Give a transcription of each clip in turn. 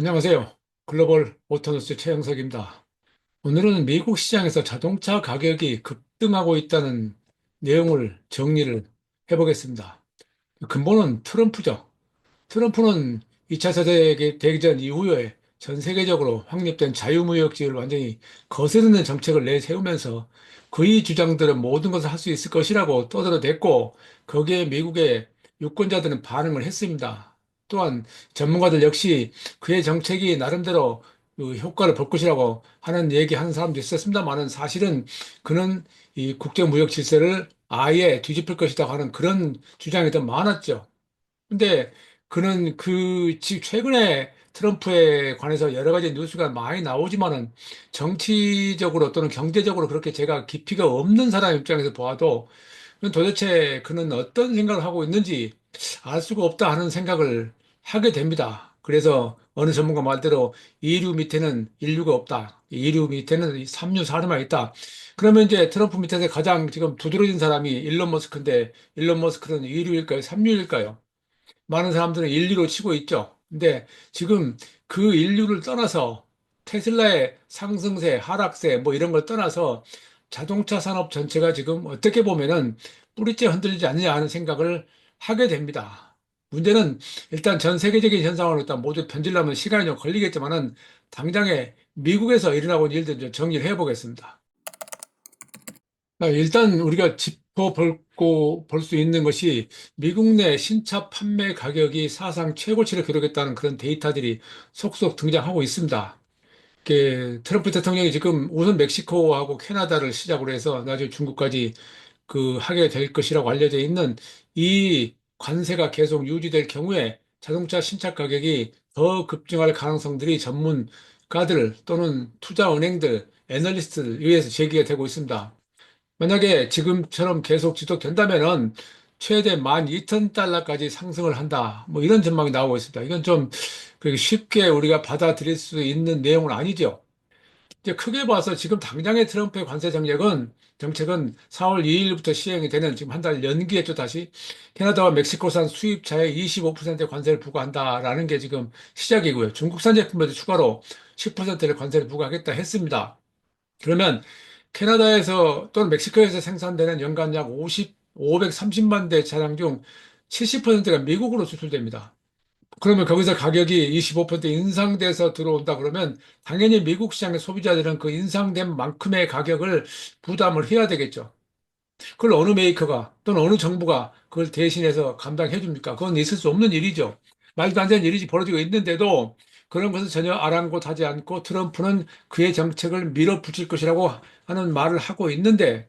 안녕하세요. 글로벌 오토뉴스 최영석입니다. 오늘은 미국 시장에서 자동차 가격이 급등하고 있다는 내용을 정리를 해보겠습니다. 근본은 트럼프죠. 트럼프는 2차 세계 대전 이후에 전 세계적으로 확립된 자유무역주의를 완전히 거스르는 정책을 내세우면서 그의 주장들은 모든 것을 할 수 있을 것이라고 떠들어댔고 거기에 미국의 유권자들은 반응을 했습니다. 또한 전문가들 역시 그의 정책이 나름대로 그 효과를 볼 것이라고 하는 얘기하는 사람도 있었습니다만은 사실은 그는 이 국제무역 질서를 아예 뒤집을 것이다 하는 그런 주장이 더 많았죠. 근데 그는 그 지- 최근에 트럼프에 관해서 여러 가지 뉴스가 많이 나오지만은 정치적으로 또는 경제적으로 그렇게 제가 깊이가 없는 사람 입장에서 보아도 도대체 그는 어떤 생각을 하고 있는지 알 수가 없다 하는 생각을 하게 됩니다. 그래서 어느 전문가 말대로 이류 밑에는 인류가 없다. 이류 밑에는 삼류, 사류만 있다. 그러면 이제 트럼프 밑에서 가장 지금 두드러진 사람이 일론 머스크인데 일론 머스크는 이류일까요? 삼류일까요? 많은 사람들은 인류로 치고 있죠. 근데 지금 그 인류를 떠나서 테슬라의 상승세, 하락세 뭐 이런 걸 떠나서 자동차 산업 전체가 지금 어떻게 보면은 뿌리째 흔들리지 않느냐 하는 생각을 하게 됩니다. 문제는 일단 전 세계적인 현상으로 일단 모두 변질라면 시간이 좀 걸리겠지만은 당장에 미국에서 일어나고 있는 일들 좀 정리를 해보겠습니다. 아, 일단 우리가 짚어볼 수 있는 것이 미국 내 신차 판매 가격이 사상 최고치를 기록했다는 그런 데이터들이 속속 등장하고 있습니다. 그 트럼프 대통령이 지금 우선 멕시코하고 캐나다를 시작으로 해서 나중에 중국까지 그 하게 될 것이라고 알려져 있는 이 관세가 계속 유지될 경우에 자동차 신차 가격이 더 급증할 가능성들이 전문가들 또는 투자은행들, 애널리스트들 의해서 제기가 되고 있습니다. 만약에 지금처럼 계속 지속된다면은 최대 12,000달러까지 상승을 한다. 뭐 이런 전망이 나오고 있습니다. 이건 좀 쉽게 우리가 받아들일 수 있는 내용은 아니죠. 이제 크게 봐서 지금 당장의 트럼프의 관세 정책은 정책은 4월 2일부터 시행이 되는 지금 한 달 연기했죠, 다시. 캐나다와 멕시코산 수입차에 25%의 관세를 부과한다라는 게 지금 시작이고요. 중국산 제품에도 추가로 10%를 관세를 부과하겠다 했습니다. 그러면 캐나다에서 또는 멕시코에서 생산되는 연간 약 50, 530만 대 차량 중 70%가 미국으로 수출됩니다. 그러면 거기서 가격이 25% 인상돼서 들어온다 그러면 당연히 미국 시장의 소비자들은 그 인상된 만큼의 가격을 부담을 해야 되겠죠. 그걸 어느 메이커가 또는 어느 정부가 그걸 대신해서 감당해 줍니까? 그건 있을 수 없는 일이죠. 말도 안 되는 일이 벌어지고 있는데도 그런 것을 전혀 아랑곳하지 않고 트럼프는 그의 정책을 밀어붙일 것이라고 하는 말을 하고 있는데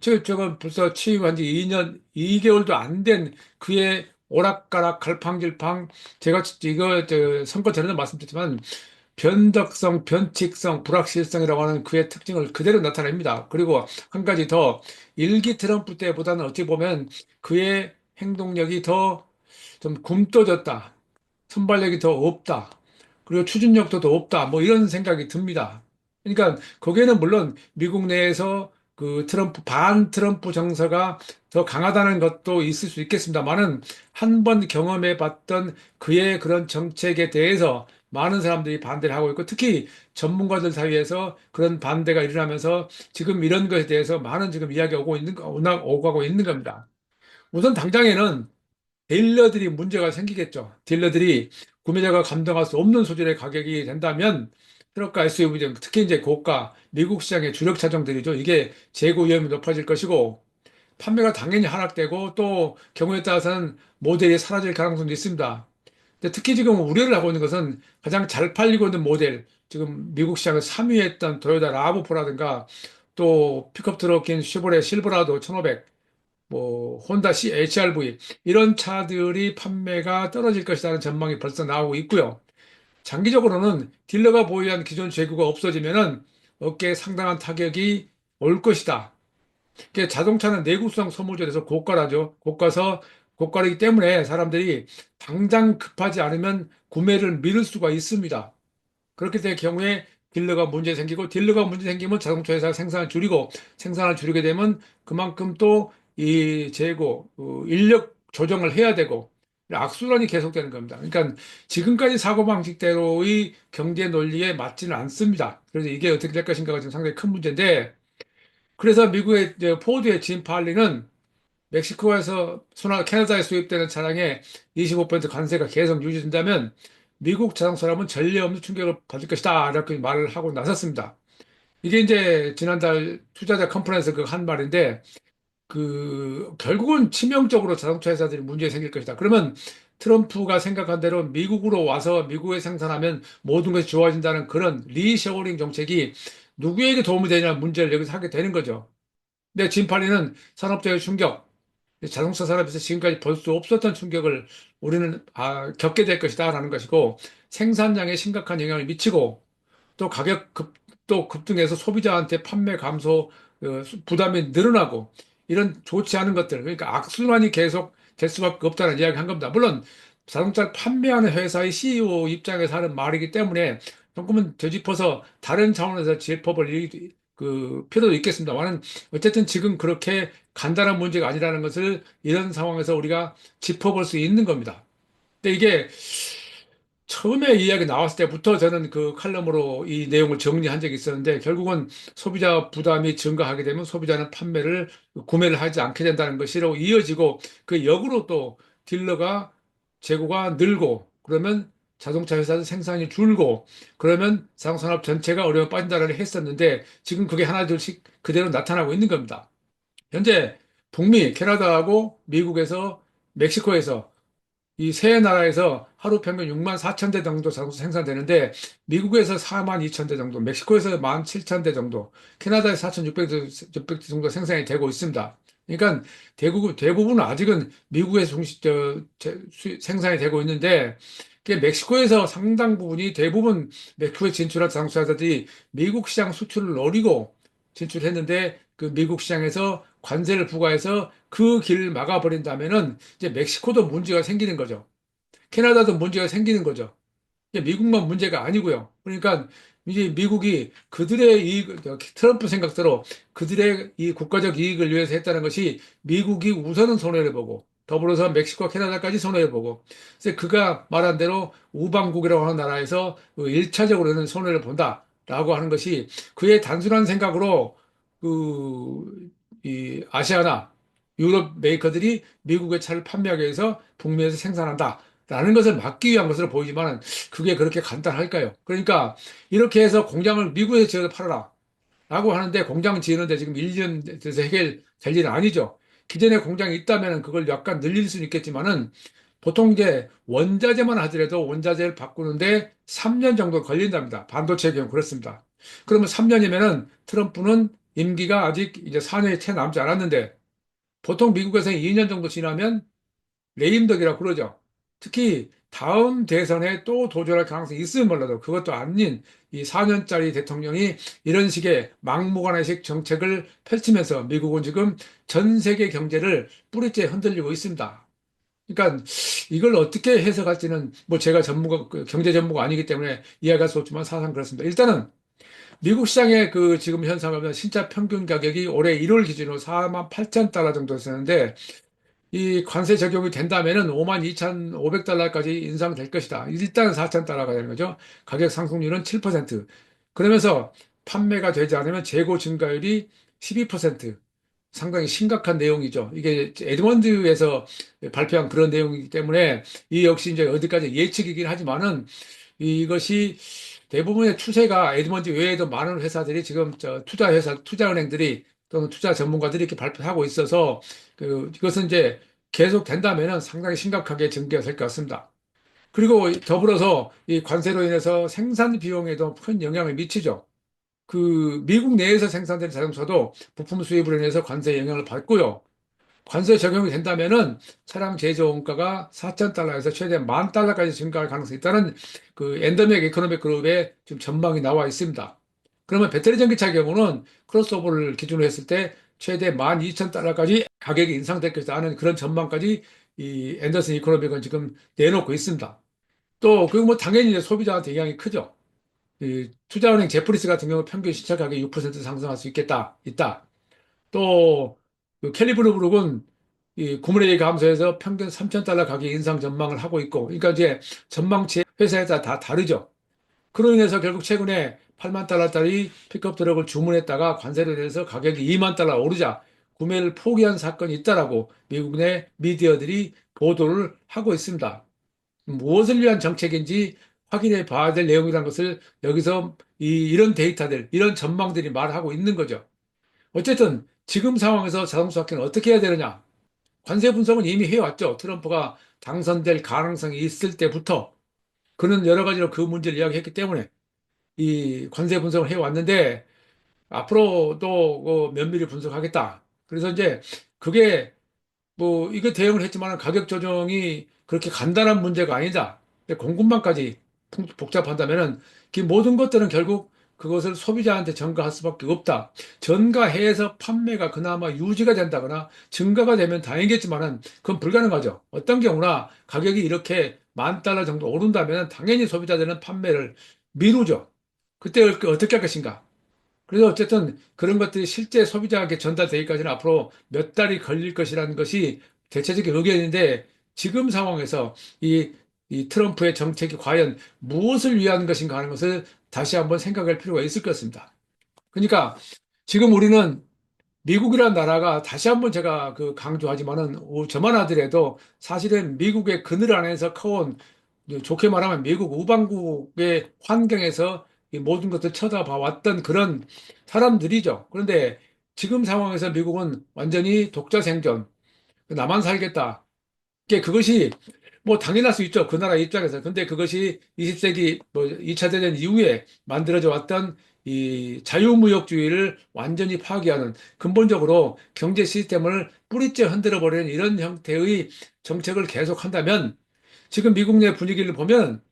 저, 저건 벌써 취임한 지 2년, 2개월도 안 된 그의 오락가락 갈팡질팡 제가 이거 저 선거 전에도 말씀드렸지만 변덕성, 변칙성, 불확실성이라고 하는 그의 특징을 그대로 나타냅니다. 그리고 한 가지 더 일기 트럼프 때보다는 어찌 보면 그의 행동력이 더 좀 굼떠졌다. 순발력이 더 없다. 그리고 추진력도 더 없다. 뭐 이런 생각이 듭니다. 그러니까 거기에는 물론 미국 내에서 그 트럼프, 반 트럼프 정서가 더 강하다는 것도 있을 수 있겠습니다만은 한 번 경험해 봤던 그의 그런 정책에 대해서 많은 사람들이 반대를 하고 있고 특히 전문가들 사이에서 그런 반대가 일어나면서 지금 이런 것에 대해서 많은 지금 이야기가 오고 있는, 거- 오나- 오고 가고 있는 겁니다. 우선 당장에는 딜러들이 문제가 생기겠죠. 딜러들이 구매자가 감당할 수 없는 수준의 가격이 된다면 트럭과 SUV 등 특히 이제 고가 미국 시장의 주력 차종들이죠. 이게 재고 위험이 높아질 것이고 판매가 당연히 하락되고 또 경우에 따라서는 모델이 사라질 가능성도 있습니다. 근데 특히 지금 우려를 하고 있는 것은 가장 잘 팔리고 있는 모델, 지금 미국 시장을 3위 했던 토요타 라브4라든가 또 픽업 트럭인 쉐보레 실버라도 1500, 뭐 혼다 C, HRV 이런 차들이 판매가 떨어질 것이라는 전망이 벌써 나오고 있고요. 장기적으로는 딜러가 보유한 기존 재고가 없어지면은 업계에 상당한 타격이 올 것이다. 자동차는 내구성 소모전에서 고가라죠. 고가서 고가이기 때문에 사람들이 당장 급하지 않으면 구매를 미룰 수가 있습니다. 그렇게 될 경우에 딜러가 문제 생기고 딜러가 문제 생기면 자동차 회사가 생산을 줄이고 생산을 줄이게 되면 그만큼 또 이 재고 어, 인력 조정을 해야 되고 악순환이 계속되는 겁니다. 그러니까 지금까지 사고방식대로의 경제 논리에 맞지는 않습니다. 그래서 이게 어떻게 될 것인가가 지금 상당히 큰 문제인데, 그래서 미국의 포드의 짐 팔리는 멕시코에서 순환 캐나다에 수입되는 차량의 25% 관세가 계속 유지된다면 미국 자동차 사람은 전례 없는 충격을 받을 것이다. 이렇게 말을 하고 나섰습니다. 이게 이제 지난달 투자자 컨퍼런스 그 한 말인데 그 결국은 치명적으로 자동차 회사들이 문제 생길 것이다. 그러면 트럼프가 생각한 대로 미국으로 와서 미국에 생산하면 모든 것이 좋아진다는 그런 리셔링 정책이 누구에게 도움이 되냐 문제를 여기서 하게 되는 거죠. 근데 진팔이는 산업적인 충격, 자동차 산업에서 지금까지 볼 수 없었던 충격을 우리는 아, 겪게 될 것이다라는 것이고 생산량에 심각한 영향을 미치고 또 가격 급, 또 급등해서 소비자한테 판매 감소 어, 부담이 늘어나고 이런 좋지 않은 것들 그러니까 악순환이 계속 될 수밖에 없다는 이야기 한 겁니다. 물론 자동차를 판매하는 회사의 CEO 입장에서 하는 말이기 때문에 조금은 되짚어서 다른 차원에서 일- 그 필요도 있겠습니다만은 어쨌든 지금 그렇게 간단한 문제가 아니라는 것을 이런 상황에서 우리가 짚어볼 수 있는 겁니다. 근데 이게 처음에 이야기 나왔을 때부터 저는 그 칼럼으로 이 내용을 정리한 적이 있었는데 결국은 소비자 부담이 증가하게 되면 소비자는 판매를 구매를 하지 않게 된다는 것이로 이어지고 그 역으로 또 딜러가 재고가 늘고 그러면 자동차 회사도 생산이 줄고 그러면 자동차 산업 전체가 어려움에 빠진다를 했었는데 지금 그게 하나둘씩 그대로 나타나고 있는 겁니다. 현재 북미, 캐나다하고 미국에서 멕시코에서 이 세 나라에서 하루 평균 6만 4천 대 정도 생산되는데 미국에서 4만 2천 대 정도, 멕시코에서 1만 7천 대 정도, 캐나다에서 4,600대 정도 생산이 되고 있습니다. 그러니까 대부분, 대부분은 아직은 미국에서 중시, 저, 생산이 되고 있는데 멕시코에서 상당 부분이 대부분 멕시코에 진출한 자동차들이 미국 시장 수출을 노리고 진출했는데 그 미국 시장에서 관세를 부과해서 그 길을 막아버린다면은 이제 멕시코도 문제가 생기는 거죠. 캐나다도 문제가 생기는 거죠. 미국만 문제가 아니고요. 그러니까 이제 미국이 그들의 이익, 트럼프 생각대로 그들의 이 국가적 이익을 위해서 했다는 것이 미국이 우선은 손해를 보고 더불어서 멕시코와 캐나다까지 손해를 보고 그가 말한 대로 우방국이라고 하는 나라에서 일차적으로는 손해를 본다라고 하는 것이 그의 단순한 생각으로 그 이 아시아나 유럽 메이커들이 미국의 차를 판매하기 위해서 북미에서 생산한다 라는 것을 막기 위한 것으로 보이지만 그게 그렇게 간단할까요? 그러니까 이렇게 해서 공장을 미국에서 지어서 팔아라. 라고 하는데 공장 지으는데 지금 1년 돼서 해결될 일은 아니죠. 기존에 공장이 있다면 그걸 약간 늘릴 수는 있겠지만은 보통 이제 원자재만 하더라도 원자재를 바꾸는데 3년 정도 걸린답니다. 반도체의 경우 그렇습니다. 그러면 3년이면은 트럼프는 임기가 아직 이제 4년이 채 남지 않았는데 보통 미국에서는 2년 정도 지나면 레임덕이라고 그러죠. 특히 다음 대선에 또 도전할 가능성이 있으면 몰라도 그것도 아닌 이 4년짜리 대통령이 이런 식의 막무가내식 정책을 펼치면서 미국은 지금 전 세계 경제를 뿌리째 흔들리고 있습니다. 그러니까 이걸 어떻게 해석할지는 뭐 제가 전문가, 그 경제 전문가 아니기 때문에 이해할 수 없지만 사실상 그렇습니다. 일단은 미국 시장의 그 지금 현상을 보면 신차 평균 가격이 올해 1월 기준으로 4만 8천 달러 정도 였었는데 이 관세 적용이 된다면은 5만 2,500달러까지 인상될 것이다. 일단 4,000달러가 되는 거죠. 가격 상승률은 7%. 그러면서 판매가 되지 않으면 재고 증가율이 12%. 상당히 심각한 내용이죠. 이게 에드먼드에서 발표한 그런 내용이기 때문에 이 역시 이제 어디까지 예측이긴 하지만은 이것이 대부분의 추세가 에드먼드 외에도 많은 회사들이 지금 저 투자 회사, 투자 은행들이 또는 투자 전문가들이 이렇게 발표하고 있어서 그 이것은 이제 계속 된다면은 상당히 심각하게 전개가 될 것 같습니다. 그리고 더불어서 이 관세로 인해서 생산 비용에도 큰 영향을 미치죠. 그 미국 내에서 생산되는 자동차도 부품 수입으로 인해서 관세 영향을 받고요. 관세 적용이 된다면은 차량 제조 원가가 4천 달러에서 최대 만 달러까지 증가할 가능성이 있다는 그 엔더맥 이코노믹 그룹의 지금 전망이 나와 있습니다. 그러면 배터리 전기차 경우는 크로스오버를 기준으로 했을 때 최대 12,000달러까지 가격이 인상될 것이다 하는 그런 전망까지 이 앤더슨 이코노믹은 지금 내놓고 있습니다. 또, 그뭐 당연히 소비자한테 영향이 크죠. 이 투자은행 제프리스 같은 경우 평균 시차 가격이 6% 상승할 수 있겠다, 있다. 또, 그 캘리브르 그룹은 이 구매력이 감소해서 평균 3,000달러 가격 인상 전망을 하고 있고, 그러니까 이제 전망치 회사에 따라 다 다르죠. 그로 인해서 결국 최근에 8만 달러짜리 픽업 트럭을 주문했다가 관세를 내서 가격이 2만 달러 오르자 구매를 포기한 사건이 있다라고 미국 내 미디어들이 보도를 하고 있습니다. 무엇을 위한 정책인지 확인해 봐야 될 내용이라는 것을 여기서 이, 이런 데이터들, 이런 전망들이 말하고 있는 거죠. 어쨌든 지금 상황에서 자동차 업계는 어떻게 해야 되느냐? 관세 분석은 이미 해왔죠. 트럼프가 당선될 가능성이 있을 때부터 그는 여러 가지로 그 문제를 이야기했기 때문에 이 관세 분석을 해왔는데 앞으로도 그 면밀히 분석하겠다. 그래서 이제 그게 뭐 이거 대응을 했지만 가격 조정이 그렇게 간단한 문제가 아니다. 공급망까지 풍- 복잡한다면은 그 모든 것들은 결국 그것을 소비자한테 전가할 수밖에 없다. 전가해서 판매가 그나마 유지가 된다거나 증가가 되면 다행이겠지만은 그건 불가능하죠. 어떤 경우나 가격이 이렇게 만 달러 정도 오른다면 당연히 소비자들은 판매를 미루죠. 그때 어떻게 할 것인가? 그래서 어쨌든 그런 것들이 실제 소비자에게 전달되기까지는 앞으로 몇 달이 걸릴 것이라는 것이 대체적인 의견인데 지금 상황에서 이, 이 트럼프의 정책이 과연 무엇을 위한 것인가 하는 것을 다시 한번 생각할 필요가 있을 것 같습니다. 그러니까 지금 우리는 미국이라는 나라가 다시 한번 제가 그 강조하지만은 오- 저만 하더라도 사실은 미국의 그늘 안에서 커온 좋게 말하면 미국 우방국의 환경에서 이 모든 것을 쳐다봐 왔던 그런 사람들이죠. 그런데 지금 상황에서 미국은 완전히 독자 생존, 나만 살겠다. 그것이 뭐 당연할 수 있죠. 그 나라 입장에서. 근데 그것이 20세기 뭐 2차 대전 이후에 만들어져 왔던 이 자유무역주의를 완전히 파괴하는 근본적으로 경제 시스템을 뿌리째 흔들어 버리는 이런 형태의 정책을 계속한다면 지금 미국 내 분위기를 보면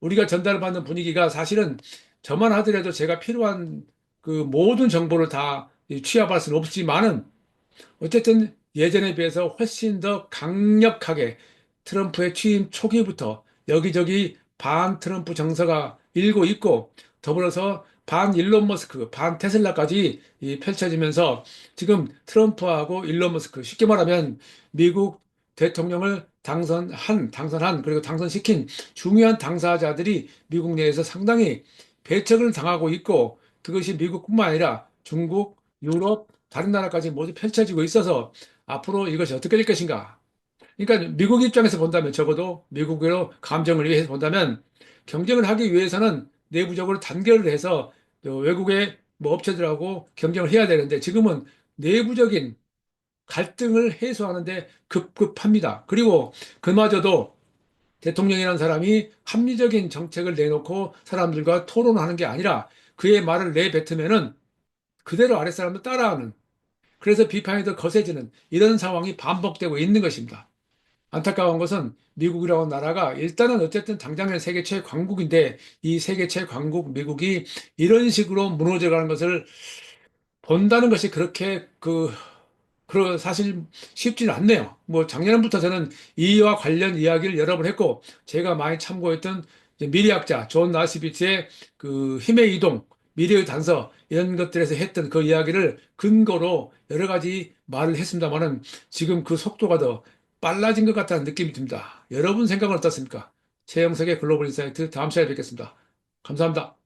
우리가 전달받는 분위기가 사실은 저만 하더라도 제가 필요한 그 모든 정보를 다 취합할 수는 없지만은 어쨌든 예전에 비해서 훨씬 더 강력하게 트럼프의 취임 초기부터 여기저기 반 트럼프 정서가 일고 있고 더불어서 반 일론 머스크, 반 테슬라까지 이 펼쳐지면서 지금 트럼프하고 일론 머스크, 쉽게 말하면 미국 대통령을 당선한, 당선한, 그리고 당선시킨 중요한 당사자들이 미국 내에서 상당히 배척을 당하고 있고 그것이 미국뿐만 아니라 중국, 유럽, 다른 나라까지 모두 펼쳐지고 있어서 앞으로 이것이 어떻게 될 것인가? 그러니까 미국 입장에서 본다면 적어도 미국으로 감정을 위해서 본다면 경쟁을 하기 위해서는 내부적으로 단결을 해서 외국의 뭐 업체들하고 경쟁을 해야 되는데 지금은 내부적인 갈등을 해소하는데 급급합니다. 그리고 그마저도 대통령이라는 사람이 합리적인 정책을 내놓고 사람들과 토론하는 게 아니라 그의 말을 내뱉으면은 그대로 아랫사람도 따라하는 그래서 비판이 더 거세지는 이런 상황이 반복되고 있는 것입니다. 안타까운 것은 미국이라는 나라가 일단은 어쨌든 당장의 세계 최강국인데 이 세계 최강국 미국이 이런 식으로 무너져가는 것을 본다는 것이 그렇게 그, 그 사실 쉽지는 않네요. 뭐 작년부터 저는 이와 관련 이야기를 여러 번 했고 제가 많이 참고했던 미래학자 존 나스비트의 그 힘의 이동, 미래의 단서 이런 것들에서 했던 그 이야기를 근거로 여러 가지 말을 했습니다만은 지금 그 속도가 더 빨라진 것 같다는 느낌이 듭니다. 여러분 생각은 어떻습니까? 최영석의 글로벌 인사이트 다음 시간에 뵙겠습니다. 감사합니다.